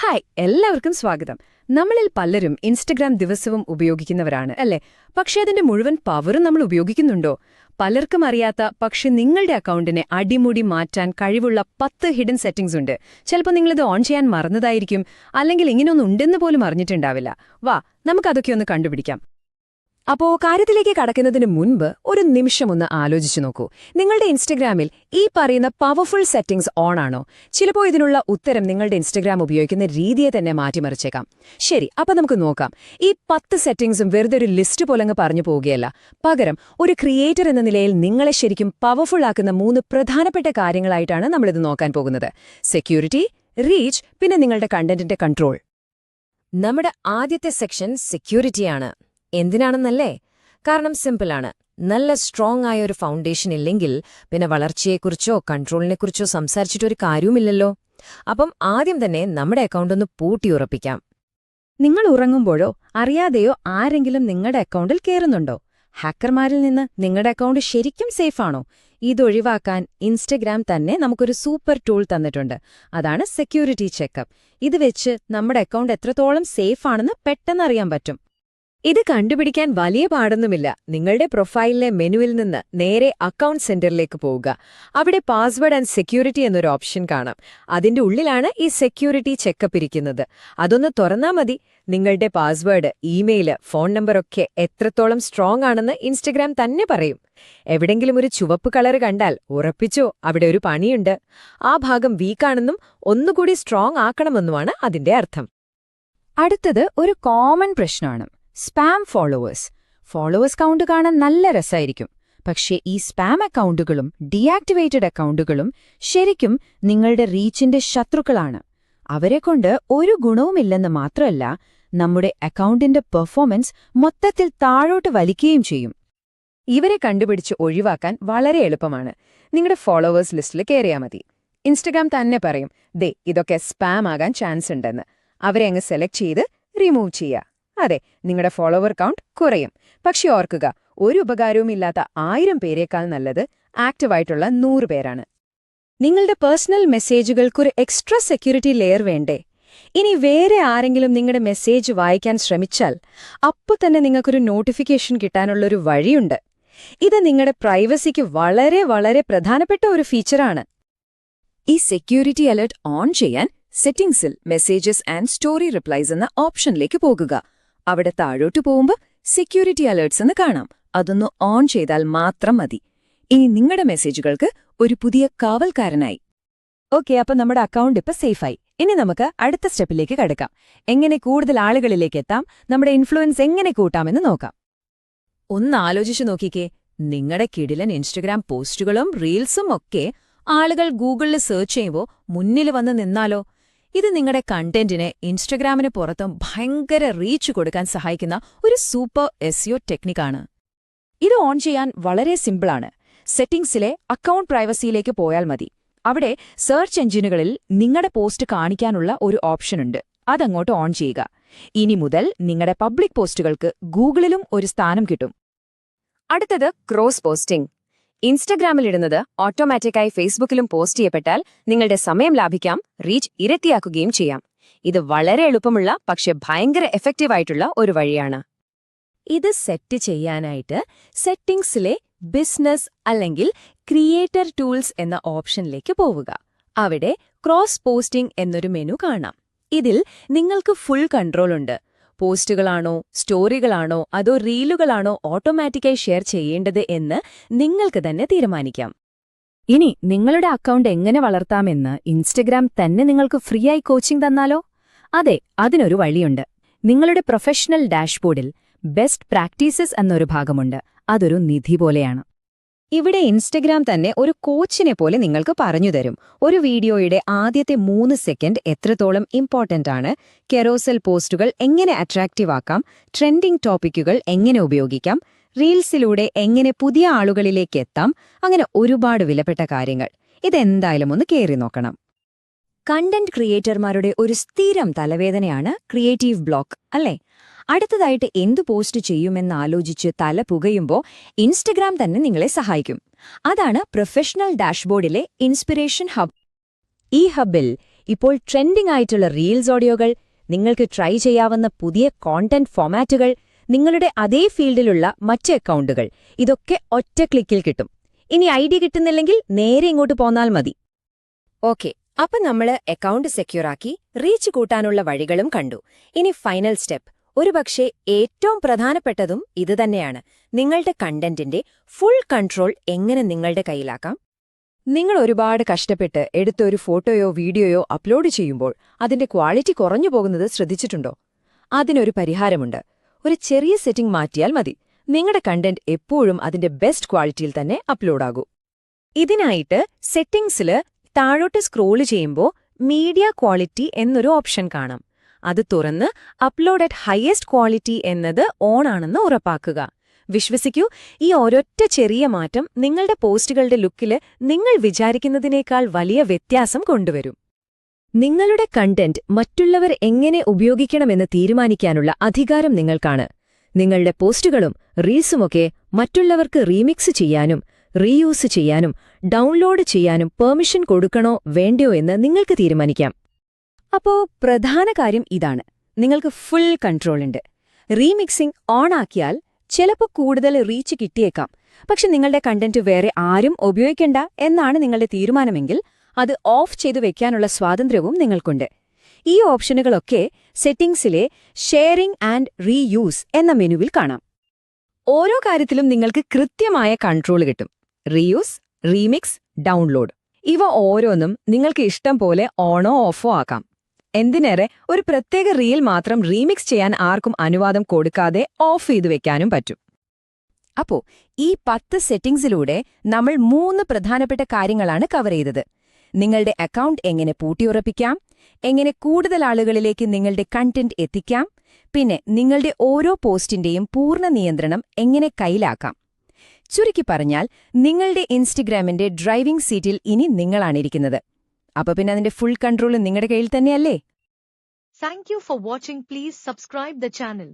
Hi എല്ലാവർക്കും സ്വാഗതം. നമ്മളിൽ പലരും ഇൻസ്റ്റഗ്രാം ദിവസവും ഉപയോഗിക്കുന്നവരാണ് അല്ലേ? പക്ഷേ അതിന്റെ മുഴുവൻ പവറും നമ്മൾ ഉപയോഗിക്കുന്നുണ്ടോ? പലർക്കും അറിയാത്ത പക്ഷെ നിങ്ങളുടെ അക്കൗണ്ടിനെ അടിമുടി മാറ്റാൻ കഴിവുള്ള പത്ത് ഹിഡൻ സെറ്റിംഗ്സ് ഉണ്ട്. ചിലപ്പോൾ നിങ്ങളിത് ഓൺ ചെയ്യാൻ മറന്നതായിരിക്കും അല്ലെങ്കിൽ ഇങ്ങനെയൊന്നും ഉണ്ടെന്ന് പോലും അറിഞ്ഞിട്ടുണ്ടാവില്ല. വാ നമുക്കതൊക്കെ ഒന്ന് കണ്ടുപിടിക്കാം. അപ്പോ കാര്യത്തിലേക്ക് കടക്കുന്നതിന് മുൻപ് ഒരു നിമിഷം ഒന്ന് ആലോചിച്ചു നോക്കൂ. നിങ്ങളുടെ ഇൻസ്റ്റഗ്രാമിൽ ഈ പറയുന്ന പവർഫുൾ സെറ്റിംഗ്സ് ഓൺ ആണോ? ചിലപ്പോൾ ഇതിനുള്ള ഉത്തരം നിങ്ങളുടെ ഇൻസ്റ്റഗ്രാം ഉപയോഗിക്കുന്ന രീതിയെ തന്നെ മാറ്റിമറിച്ചേക്കാം. ശരി അപ്പൊ നമുക്ക് നോക്കാം. ഈ പത്ത് സെറ്റിംഗ്സും വെറുതെ ഒരു ലിസ്റ്റ് പോലങ്ങ് പറഞ്ഞു പോവുകയല്ല. പകരം ഒരു ക്രിയേറ്റർ എന്ന നിലയിൽ നിങ്ങളെ ശരിക്കും പവർഫുൾ ആക്കുന്ന മൂന്ന് പ്രധാനപ്പെട്ട കാര്യങ്ങളായിട്ടാണ് നമ്മളിത് നോക്കാൻ പോകുന്നത്. സെക്യൂരിറ്റി റീച്ച് പിന്നെ നിങ്ങളുടെ കണ്ടന്റിന്റെ കൺട്രോൾ നമ്മുടെ ആദ്യത്തെ സെക്ഷൻ സെക്യൂരിറ്റിയാണ് എന്തിനാണെന്നല്ലേ? കാരണം സിമ്പിളാണ്. നല്ല സ്ട്രോങ് ആയ ഒരു ഫൗണ്ടേഷൻ ഇല്ലെങ്കിൽ പിന്നെ വളർച്ചയെക്കുറിച്ചോ കൺട്രോളിനെക്കുറിച്ചോ സംസാരിച്ചിട്ടൊരു കാര്യവുമില്ലല്ലോ. അപ്പം ആദ്യം തന്നെ നമ്മുടെ അക്കൗണ്ട് ഒന്ന് പൂട്ടിയുറപ്പിക്കാം നിങ്ങൾ ഉറങ്ങുമ്പോഴോ അറിയാതെയോ ആരെങ്കിലും നിങ്ങളുടെ അക്കൗണ്ടിൽ കയറുന്നുണ്ടോ ഹാക്കർമാരിൽ നിന്ന് നിങ്ങളുടെ അക്കൗണ്ട് ശരിക്കും സേഫാണോ ഇതൊഴിവാക്കാൻ ഇൻസ്റ്റഗ്രാം തന്നെ നമുക്കൊരു സൂപ്പർ ടൂൾ തന്നിട്ടുണ്ട്. അതാണ് സെക്യൂരിറ്റി ചെക്കപ്പ് ഇത് വെച്ച് നമ്മുടെ അക്കൗണ്ട് എത്രത്തോളം സേഫാണെന്ന് പെട്ടെന്നറിയാൻ പറ്റും. ഇത് കണ്ടുപിടിക്കാൻ വലിയ പാടൊന്നുമില്ല. നിങ്ങളുടെ പ്രൊഫൈലിലെ മെനുവിൽ നിന്ന് നേരെ അക്കൗണ്ട് സെന്ററിലേക്ക് പോവുക. അവിടെ പാസ്വേഡ് ആൻഡ് സെക്യൂരിറ്റി എന്നൊരു ഓപ്ഷൻ കാണാം. അതിന്റെ ഉള്ളിലാണ് ഈ സെക്യൂരിറ്റി ചെക്കപ്പ് ഇരിക്കുന്നത്. അതൊന്ന് തുറന്നാൽ മതി. നിങ്ങളുടെ പാസ്വേഡ് ഇമെയിൽ ഫോൺ നമ്പറൊക്കെ എത്രത്തോളം സ്ട്രോങ് ആണെന്ന് ഇൻസ്റ്റഗ്രാം തന്നെ പറയും. എവിടെങ്കിലും ഒരു ചുവപ്പ് കളർ കണ്ടാൽ ഉറപ്പിച്ചോ അവിടെ ഒരു പണിയുണ്ട്. ആ ഭാഗം വീക്കാണെന്നും ഒന്നുകൂടി സ്ട്രോങ് ആക്കണമെന്നുമാണ് അതിന്റെ അർത്ഥം. അടുത്തത് ഒരു കോമൺ പ്രശ്നമാണ്. Spam followers. ഫോളോവേഴ്സ് കൗണ്ട് കാണാൻ നല്ല രസമായിരിക്കും പക്ഷേ ഈ സ്പാം അക്കൗണ്ടുകളും ഡീആക്ടിവേറ്റഡ് അക്കൗണ്ടുകളും ശരിക്കും നിങ്ങളുടെ റീച്ചിന്റെ ശത്രുക്കളാണ്. അവരെക്കൊണ്ട് ഒരു ഗുണവുമില്ലെന്ന് മാത്രമല്ല നമ്മുടെ അക്കൗണ്ടിന്റെ പെർഫോമൻസ് മൊത്തത്തിൽ താഴോട്ട് വലിക്കുകയും ചെയ്യും. ഇവരെ കണ്ടുപിടിച്ച് ഒഴിവാക്കാൻ വളരെ എളുപ്പമാണ്. നിങ്ങളുടെ ഫോളോവേഴ്സ് ലിസ്റ്റിൽ കയറിയാൽ മതി. ഇൻസ്റ്റഗ്രാം തന്നെ പറയും ദേ ഇതൊക്കെ സ്പാം ആകാൻ ചാൻസ് ഉണ്ടെന്ന്. അവരെ അങ്ങ് സെലക്ട് ചെയ്ത് റിമൂവ് ചെയ്യുക അതെ നിങ്ങളുടെ ഫോളോവർ കൗണ്ട് കുറയും. പക്ഷെ ഓർക്കുക ഒരു ഉപകാരവും ഇല്ലാത്ത ആയിരം പേരേക്കാൾ നല്ലത് ആക്റ്റീവായിട്ടുള്ള നൂറ് പേരാണ്. നിങ്ങളുടെ പേഴ്സണൽ മെസ്സേജുകൾക്കൊരു എക്സ്ട്രാ സെക്യൂരിറ്റി ലെയർ വേണ്ടേ? ഇനി വേറെ ആരെങ്കിലും നിങ്ങളുടെ മെസ്സേജ് വായിക്കാൻ ശ്രമിച്ചാൽ അപ്പോൾ തന്നെ നിങ്ങൾക്കൊരു നോട്ടിഫിക്കേഷൻ കിട്ടാനുള്ളൊരു വഴിയുണ്ട്. ഇത് നിങ്ങളുടെ പ്രൈവസിക്ക് വളരെ വളരെ പ്രധാനപ്പെട്ട ഒരു ഫീച്ചറാണ് ഈ സെക്യൂരിറ്റി അലർട്ട് ഓൺ ചെയ്യാൻ സെറ്റിംഗ്സിൽ മെസ്സേജസ് ആൻഡ് സ്റ്റോറി റിപ്ലൈസ് എന്ന ഓപ്ഷനിലേക്ക് പോകുക. അവിടെ താഴോട്ട് പോകുമ്പോൾ സെക്യൂരിറ്റി അലേർട്സ് എന്ന് കാണാം. അതൊന്ന് ഓൺ ചെയ്താൽ മാത്രം മതി. ഇനി നിങ്ങളുടെ മെസ്സേജുകൾക്ക് ഒരു പുതിയ കാവൽക്കാരനായി. ഓക്കെ അപ്പൊ നമ്മുടെ അക്കൗണ്ട് ഇപ്പൊ സേഫായി ഇനി നമുക്ക് അടുത്ത സ്റ്റെപ്പിലേക്ക് കടക്കാം. എങ്ങനെ കൂടുതൽ ആളുകളിലേക്ക് എത്താം? നമ്മുടെ ഇൻഫ്ലുവൻസ് എങ്ങനെ കൂട്ടാമെന്ന് നോക്കാം. ഒന്ന് ആലോചിച്ചു നോക്കിക്കേ. നിങ്ങളുടെ കിടിലൻ ഇൻസ്റ്റഗ്രാം പോസ്റ്റുകളും റീൽസും ഒക്കെ ആളുകൾ ഗൂഗിളിൽ സെർച്ച് ചെയ്യുമ്പോൾ മുന്നിൽ വന്ന് നിന്നാലോ? ഇത് നിങ്ങളുടെ കണ്ടന്റിനെ ഇൻസ്റ്റഗ്രാമിന് പുറത്തും ഭയങ്കര റീച്ച് കൊടുക്കാൻ സഹായിക്കുന്ന ഒരു സൂപ്പർ എസ്ഇഒ ടെക്നിക്കാണ്. ഇത് ഓൺ ചെയ്യാൻ വളരെ സിമ്പിളാണ്. സെറ്റിംഗ്സിലെ അക്കൗണ്ട് പ്രൈവസിയിലേക്ക് പോയാൽ മതി. അവിടെ സെർച്ച് എഞ്ചിനുകളിൽ നിങ്ങളുടെ പോസ്റ്റ് കാണിക്കാനുള്ള ഒരു ഓപ്ഷനുണ്ട് അതങ്ങോട്ട് ഓൺ ചെയ്യുക. ഇനി മുതൽ നിങ്ങളുടെ പബ്ലിക് പോസ്റ്റുകൾക്ക് ഗൂഗിളിലും ഒരു സ്ഥാനം കിട്ടും. അടുത്തത് ക്രോസ് പോസ്റ്റിംഗ്. ഇൻസ്റ്റഗ്രാമിലിടുന്നത് ഓട്ടോമാറ്റിക്കായി ഫേസ്ബുക്കിലും പോസ്റ്റ് ചെയ്യപ്പെട്ടാൽ നിങ്ങളുടെ സമയം ലാഭിക്കാം റീച്ച് ഇരട്ടിയാക്കുകയും ചെയ്യാം. ഇത് വളരെ എളുപ്പമുള്ള പക്ഷെ ഭയങ്കര എഫക്റ്റീവ് ആയിട്ടുള്ള ഒരു വഴിയാണ്. ഇത് സെറ്റ് ചെയ്യാനായിട്ട് സെറ്റിംഗ്സിലെ ബിസിനസ് അല്ലെങ്കിൽ ക്രിയേറ്റർ ടൂൾസ് എന്ന ഓപ്ഷനിലേക്ക് പോവുക. അവിടെ ക്രോസ് പോസ്റ്റിംഗ് എന്നൊരു മെനു കാണാം. ഇതിൽ നിങ്ങൾക്ക് ഫുൾ കൺട്രോൾ ഉണ്ട്. പോസ്റ്റുകളാണോ സ്റ്റോറികളാണോ അതോ റീലുകളാണോ ഓട്ടോമാറ്റിക്കായി ഷെയർ ചെയ്യേണ്ടത് എന്ന് നിങ്ങൾക്ക് തന്നെ തീരുമാനിക്കാം. ഇനി നിങ്ങളുടെ അക്കൗണ്ട് എങ്ങനെ വളർത്താമെന്ന് ഇൻസ്റ്റഗ്രാം തന്നെ നിങ്ങൾക്ക് ഫ്രീ ആയി കോച്ചിംഗ് തന്നാലോ? അതെ അതിനൊരു വഴിയുണ്ട്. നിങ്ങളുടെ പ്രൊഫഷണൽ ഡാഷ്ബോർഡിൽ ബെസ്റ്റ് പ്രാക്ടീസസ് എന്നൊരു ഭാഗമുണ്ട്. അതൊരു നിധി പോലെയാണ്. ഇവിടെ ഇൻസ്റ്റഗ്രാം തന്നെ ഒരു കോച്ചിനെ പോലെ നിങ്ങൾക്ക് പറഞ്ഞു തരും. ഒരു വീഡിയോയുടെ ആദ്യത്തെ മൂന്ന് സെക്കൻഡ് എത്രത്തോളം ഇമ്പോർട്ടന്റ് ആണ് കെറോസൽ പോസ്റ്റുകൾ എങ്ങനെ അട്രാക്റ്റീവ് ആക്കാം ട്രെൻഡിംഗ് ടോപ്പിക്കുകൾ എങ്ങനെ ഉപയോഗിക്കാം റീൽസിലൂടെ എങ്ങനെ പുതിയ ആളുകളിലേക്ക് എത്താം അങ്ങനെ ഒരുപാട് വിലപ്പെട്ട കാര്യങ്ങൾ. ഇതെന്തായാലും ഒന്ന് കയറി നോക്കണം. കണ്ടന്റ് ക്രിയേറ്റർമാരുടെ ഒരു സ്ഥിരം തലവേദനയാണ് ക്രിയേറ്റീവ് ബ്ലോക്ക് അല്ലേ? അടുത്തതായിട്ട് എന്തു പോസ്റ്റ് ചെയ്യുമെന്നാലോചിച്ച് തല പുകയുമ്പോൾ ഇൻസ്റ്റഗ്രാം തന്നെ നിങ്ങളെ സഹായിക്കും. അതാണ് പ്രൊഫഷണൽ ഡാഷ്ബോർഡിലെ ഇൻസ്പിറേഷൻ ഹബ്. ഈ ഹബിൽ ഇപ്പോൾ ട്രെൻഡിംഗ് ആയിട്ടുള്ള റീൽസ് ഓഡിയോകൾ നിങ്ങൾക്ക് ട്രൈ ചെയ്യാവുന്ന പുതിയ കോണ്ടന്റ് ഫോമാറ്റുകൾ നിങ്ങളുടെ അതേ ഫീൽഡിലുള്ള മറ്റ് അക്കൗണ്ടുകൾ ഇതൊക്കെ ഒറ്റ ക്ലിക്കിൽ കിട്ടും. ഇനി ഐ ഡി കിട്ടുന്നില്ലെങ്കിൽ നേരെ ഇങ്ങോട്ട് പോന്നാൽ മതി. ഓക്കെ അപ്പൊ നമ്മൾ അക്കൗണ്ട് സെക്യൂർ ആക്കി റീച്ച് കൂട്ടാനുള്ള വഴികളും കണ്ടു. ഇനി ഫൈനൽ സ്റ്റെപ്പ്. ഒരുപക്ഷെ ഏറ്റവും പ്രധാനപ്പെട്ടതും ഇതുതന്നെയാണ് നിങ്ങളുടെ കണ്ടന്റിന്റെ ഫുൾ കൺട്രോൾ എങ്ങനെ നിങ്ങളുടെ കയ്യിലാക്കാം? നിങ്ങൾ ഒരുപാട് കഷ്ടപ്പെട്ട് എടുത്ത ഒരു ഫോട്ടോയോ വീഡിയോയോ അപ്ലോഡ് ചെയ്യുമ്പോൾ അതിന്റെ ക്വാളിറ്റി കുറഞ്ഞു പോകുന്നത് ശ്രദ്ധിച്ചിട്ടുണ്ടോ? അതിനൊരു പരിഹാരമുണ്ട്. ഒരു ചെറിയ സെറ്റിംഗ് മാറ്റിയാൽ മതി. നിങ്ങളുടെ കണ്ടന്റ് എപ്പോഴും അതിന്റെ ബെസ്റ്റ് ക്വാളിറ്റിയിൽ തന്നെ അപ്ലോഡാകൂ ഇതിനായിട്ട് സെറ്റിംഗ്സിൽ താഴോട്ട് സ്ക്രോൾ ചെയ്യുമ്പോൾ മീഡിയ ക്വാളിറ്റി എന്നൊരു ഓപ്ഷൻ കാണാം. അത് തുറന്ന് അപ്ലോഡ് അറ്റ് ഹയസ്റ്റ് ക്വാളിറ്റി എന്നത് ഓൺ ആണെന്ന് ഉറപ്പാക്കുക. വിശ്വസിക്കൂ ഈ ഒരൊറ്റ ചെറിയ മാറ്റം നിങ്ങളുടെ പോസ്റ്റുകളുടെ ലുക്കിൽ നിങ്ങൾ വിചാരിക്കുന്നതിനേക്കാൾ വലിയ വ്യത്യാസം കൊണ്ടുവരും. നിങ്ങളുടെ കണ്ടന്റ് മറ്റുള്ളവർ എങ്ങനെ ഉപയോഗിക്കണമെന്ന് തീരുമാനിക്കാനുള്ള അധികാരം നിങ്ങൾക്കാണ്. നിങ്ങളുടെ പോസ്റ്റുകളും റീൽസുമൊക്കെ മറ്റുള്ളവർക്ക് റീമിക്സ് ചെയ്യാനും റീയൂസ് ചെയ്യാനും ഡൗൺലോഡ് ചെയ്യാനും പെർമിഷൻ കൊടുക്കണോ വേണ്ടയോ എന്ന് നിങ്ങൾക്ക് തീരുമാനിക്കാം. അപ്പോ പ്രധാന കാര്യം ഇതാണ്. നിങ്ങൾക്ക് ഫുൾ കൺട്രോൾ ഉണ്ട്. റീമിക്സിംഗ് ഓൺ ആക്കിയാൽ ചിലപ്പോൾ കൂടുതൽ റീച്ച് കിട്ടിയേക്കാം. പക്ഷെ നിങ്ങളുടെ കണ്ടന്റ് വേറെ ആരും ഉപയോഗിക്കണ്ട എന്നാണ് നിങ്ങളുടെ തീരുമാനമെങ്കിൽ അത് ഓഫ് ചെയ്തു വെക്കാനുള്ള സ്വാതന്ത്ര്യവും നിങ്ങൾക്കുണ്ട്. ഈ ഓപ്ഷനുകളൊക്കെ സെറ്റിംഗ്സിലെ ഷെയറിംഗ് ആൻഡ് റീയൂസ് എന്ന മെനുവിൽ കാണാം. ഓരോ കാര്യത്തിലും നിങ്ങൾക്ക് കൃത്യമായ കൺട്രോൾ കിട്ടും. റീയൂസ് റീമിക്സ് ഡൗൺലോഡ് ഇവ ഓരോന്നും നിങ്ങൾക്ക് ഇഷ്ടം പോലെ ഓണോ ഓഫോ ആക്കാം. എന്തിനേറെ ഒരു പ്രത്യേക റീൽ മാത്രം റീമിക്സ് ചെയ്യാൻ ആർക്കും അനുവാദം കൊടുക്കാതെ ഓഫ് ചെയ്തു വെക്കാനും പറ്റും. അപ്പോ ഈ പത്ത് സെറ്റിംഗ്സിലൂടെ നമ്മൾ മൂന്ന് പ്രധാനപ്പെട്ട കാര്യങ്ങളാണ് കവർ ചെയ്തത്. നിങ്ങളുടെ അക്കൗണ്ട് എങ്ങനെ പൂട്ടിയുറപ്പിക്കാം? എങ്ങനെ കൂടുതൽ ആളുകളിലേക്ക് നിങ്ങളുടെ കണ്ടന്റ് എത്തിക്കാം? പിന്നെ നിങ്ങളുടെ ഓരോ പോസ്റ്റിന്റെയും പൂർണ നിയന്ത്രണം എങ്ങനെ കയ്യിലാക്കാം? ചുരുക്കി പറഞ്ഞാൽ നിങ്ങളുടെ ഇൻസ്റ്റഗ്രാമിന്റെ ഡ്രൈവിംഗ് സീറ്റിൽ ഇനി നിങ്ങളാണിരിക്കുന്നത് അപ്പൊ പിന്നെ അതിന്റെ ഫുൾ കൺട്രോൾ നിങ്ങളുടെ കയ്യിൽ തന്നെയല്ലേ? Thank you for watching please subscribe the channel